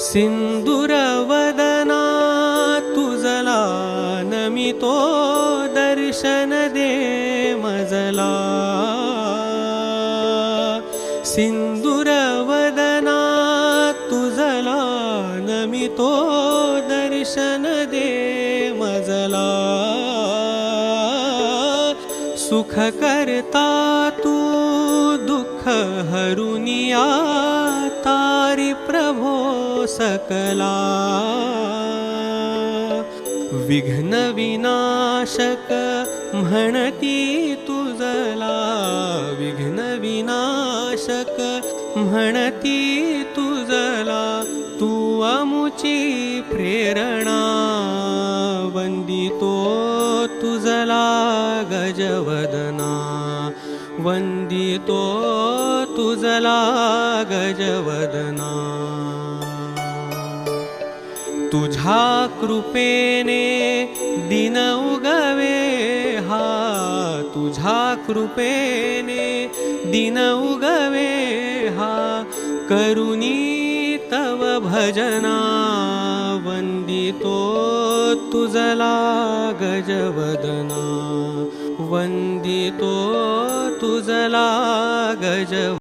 सिन्दुरवदना वदना तीतो दर्शन दे मजला। सिन्दुरवदना वदना तला दर्शन दे मजला। सुखकर्ता तु दुःखहरुनिया सकला। विघ्न विनाशक म्हणती तुझला विघ्न विनाशक म्हणती तुझला तू अमुची प्रेरणा वंदितो तुझला गजवदना। वंदितो तुझला गजवदना। तुझ्या कृपेने दिन उगवे. हा तुझ्या कृपेने दिन उगवे. हा करुणी तव भजना वंदितो तुझला गजवदना. वंदितो तुझला गज